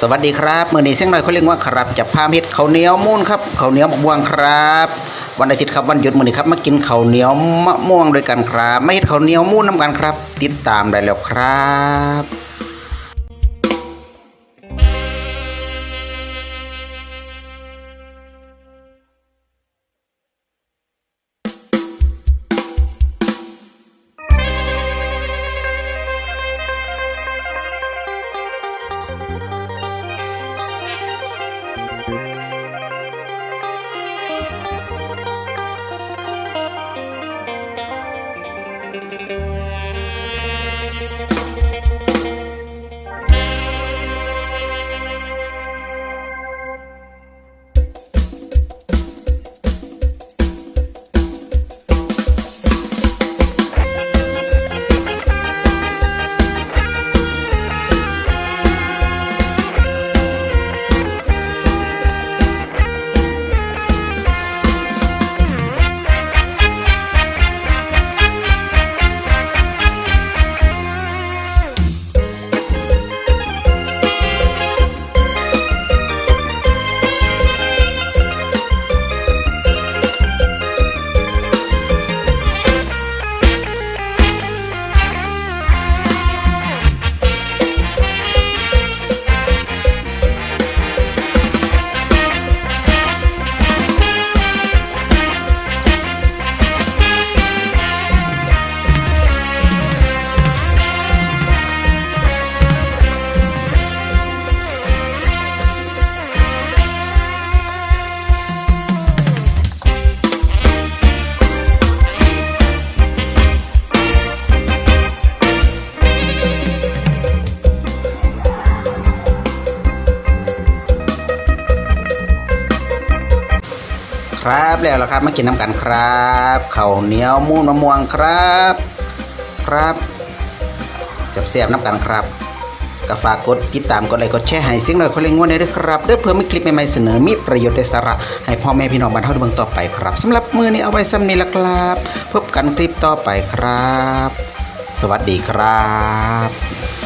สวัสดีครับเมื่อนี้เสียงหน่อยเขาเรียกว่าครับจะพาเฮ็ดข้าวเหนียวมูนครับข้าวเหนียวมะม่วงครับ วันอาทิตย์ครับวันหยุดมื่อนี้ครับมากินข้าวเหนียวมะม่วงด้วยกันครับไม่เห็ดข้าวเหนียวมูนน้ำกันครับ ติดตามได้แล้วครับ ครับ แล้วล่ะครับมากินน้ำกันครับข้าวเหนียวมูนมะม่วงครับ ครับแซ่บๆน้ำกันครับก็ฝากกดติดตามกดไลค์กดแชร์ให้เสียงหน่อยคนเล่งงวดได้ด้วยครับเด้อเพื่อมีคลิปใหม่ๆเสนอมีประโยชน์ได้สาระให้พ่อแม่พี่น้องบรรเทาเมืองต่อไปครับสำหรับมือนี้เอาไว้ซ้ำนี้ละครับ พบกันคลิปต่อไปครับ สวัสดีครับ